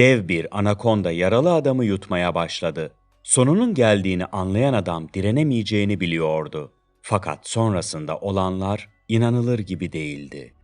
Dev bir anakonda yaralı adamı yutmaya başladı. Sonunun geldiğini anlayan adam direnemeyeceğini biliyordu. Fakat sonrasında olanlar inanılır gibi değildi.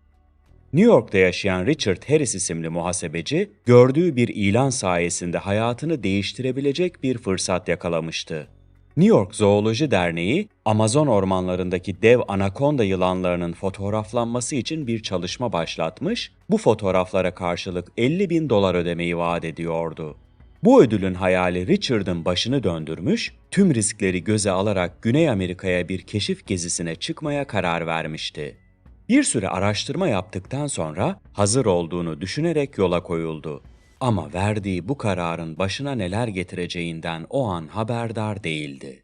New York'ta yaşayan Richard Harris isimli muhasebeci, gördüğü bir ilan sayesinde hayatını değiştirebilecek bir fırsat yakalamıştı. New York Zooloji Derneği, Amazon ormanlarındaki dev anakonda yılanlarının fotoğraflanması için bir çalışma başlatmış, bu fotoğraflara karşılık 50 bin dolar ödemeyi vaat ediyordu. Bu ödülün hayali Richard'ın başını döndürmüş, tüm riskleri göze alarak Güney Amerika'ya bir keşif gezisine çıkmaya karar vermişti. Bir süre araştırma yaptıktan sonra hazır olduğunu düşünerek yola koyuldu. Ama verdiği bu kararın başına neler getireceğinden o an haberdar değildi.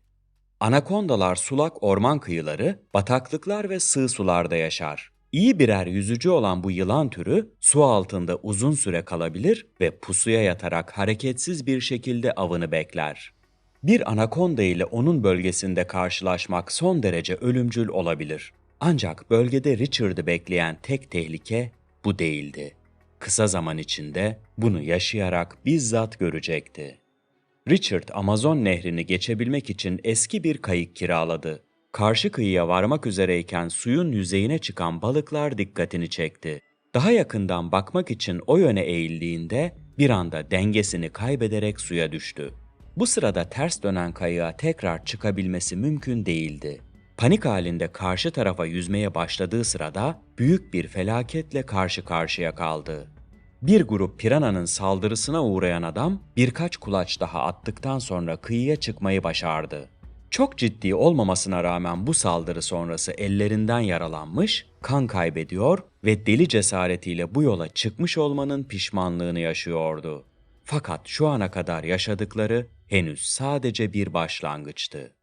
Anakondalar sulak orman kıyıları, bataklıklar ve sığ sularda yaşar. İyi birer yüzücü olan bu yılan türü su altında uzun süre kalabilir ve pusuya yatarak hareketsiz bir şekilde avını bekler. Bir anakonda ile onun bölgesinde karşılaşmak son derece ölümcül olabilir. Ancak bölgede Richard'ı bekleyen tek tehlike bu değildi. Kısa zaman içinde bunu yaşayarak bizzat görecekti. Richard Amazon nehrini geçebilmek için eski bir kayık kiraladı. Karşı kıyıya varmak üzereyken suyun yüzeyine çıkan balıklar dikkatini çekti. Daha yakından bakmak için o yöne eğildiğinde bir anda dengesini kaybederek suya düştü. Bu sırada ters dönen kayığa tekrar çıkabilmesi mümkün değildi. Panik halinde karşı tarafa yüzmeye başladığı sırada büyük bir felaketle karşı karşıya kaldı. Bir grup pirananın saldırısına uğrayan adam birkaç kulaç daha attıktan sonra kıyıya çıkmayı başardı. Çok ciddi olmamasına rağmen bu saldırı sonrası ellerinden yaralanmış, kan kaybediyor ve deli cesaretiyle bu yola çıkmış olmanın pişmanlığını yaşıyordu. Fakat şu ana kadar yaşadıkları henüz sadece bir başlangıçtı.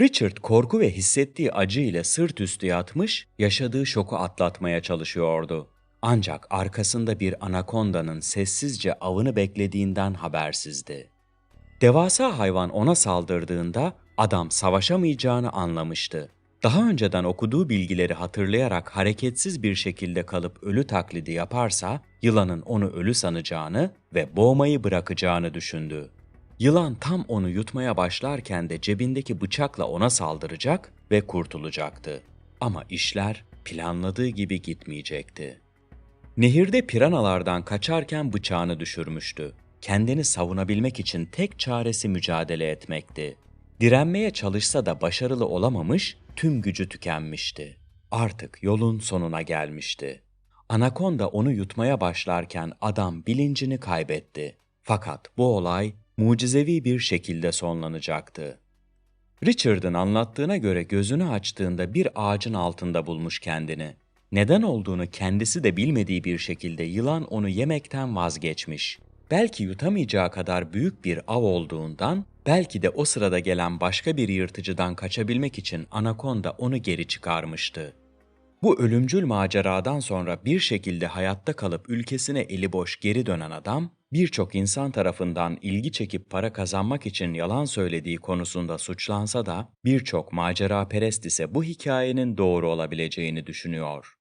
Richard korku ve hissettiği acı ile sırt üstü yatmış, yaşadığı şoku atlatmaya çalışıyordu. Ancak arkasında bir anakondanın sessizce avını beklediğinden habersizdi. Devasa hayvan ona saldırdığında adam savaşamayacağını anlamıştı. Daha önceden okuduğu bilgileri hatırlayarak hareketsiz bir şekilde kalıp ölü taklidi yaparsa yılanın onu ölü sanacağını ve boğmayı bırakacağını düşündü. Yılan tam onu yutmaya başlarken de cebindeki bıçakla ona saldıracak ve kurtulacaktı. Ama işler planladığı gibi gitmeyecekti. Nehirde piranalardan kaçarken bıçağını düşürmüştü. Kendini savunabilmek için tek çaresi mücadele etmekti. Direnmeye çalışsa da başarılı olamamış, tüm gücü tükenmişti. Artık yolun sonuna gelmişti. Anakonda onu yutmaya başlarken adam bilincini kaybetti. Fakat bu olay mucizevi bir şekilde sonlanacaktı. Richard'ın anlattığına göre gözünü açtığında bir ağacın altında bulmuş kendini. Neden olduğunu kendisi de bilmediği bir şekilde yılan onu yemekten vazgeçmiş. Belki yutamayacağı kadar büyük bir av olduğundan, belki de o sırada gelen başka bir yırtıcıdan kaçabilmek için anakonda onu geri çıkarmıştı. Bu ölümcül maceradan sonra bir şekilde hayatta kalıp ülkesine eli boş geri dönen adam, birçok insan tarafından ilgi çekip para kazanmak için yalan söylediği konusunda suçlansa da birçok macera perest ise bu hikayenin doğru olabileceğini düşünüyor.